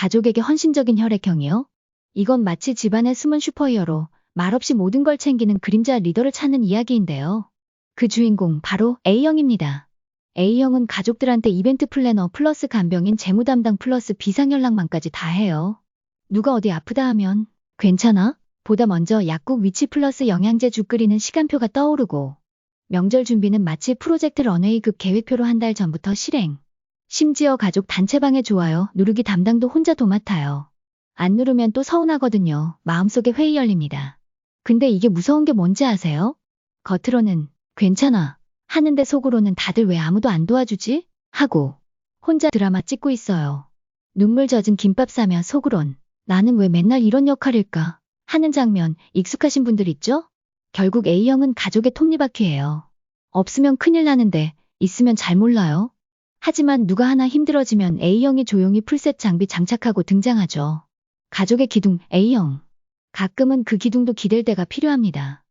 가족에게 헌신적인 혈액형이요? 이건 마치 집안의 숨은 슈퍼히어로, 말없이 모든 걸 챙기는 그림자 리더를 찾는 이야기인데요. 그 주인공 바로 A형입니다. A형은 가족들한테 이벤트 플래너 플러스 간병인 재무 담당 플러스 비상연락망까지 다 해요. 누가 어디 아프다 하면 괜찮아? 보다 먼저 약국 위치 플러스 영양제 죽 끓이는 시간표가 떠오르고 명절 준비는 마치 프로젝트 런웨이급 계획표로 한 달 전부터 실행. 심지어 가족 단체방에 좋아요 누르기 담당도 혼자 도맡아요. 안 누르면 또 서운하거든요. 마음속에 회의 열립니다. 근데 이게 무서운 게 뭔지 아세요? 겉으로는 괜찮아 하는데 속으로는 다들 왜 아무도 안 도와주지? 하고 혼자 드라마 찍고 있어요. 눈물 젖은 김밥 싸며 속으론 나는 왜 맨날 이런 역할일까? 하는 장면 익숙하신 분들 있죠? 결국 A형은 가족의 톱니바퀴예요. 없으면 큰일 나는데 있으면 잘 몰라요. 하지만 누가 하나 힘들어지면 A형이 조용히 풀셋 장비 장착하고 등장하죠. 가족의 기둥 A형. 가끔은 그 기둥도 기댈 때가 필요합니다.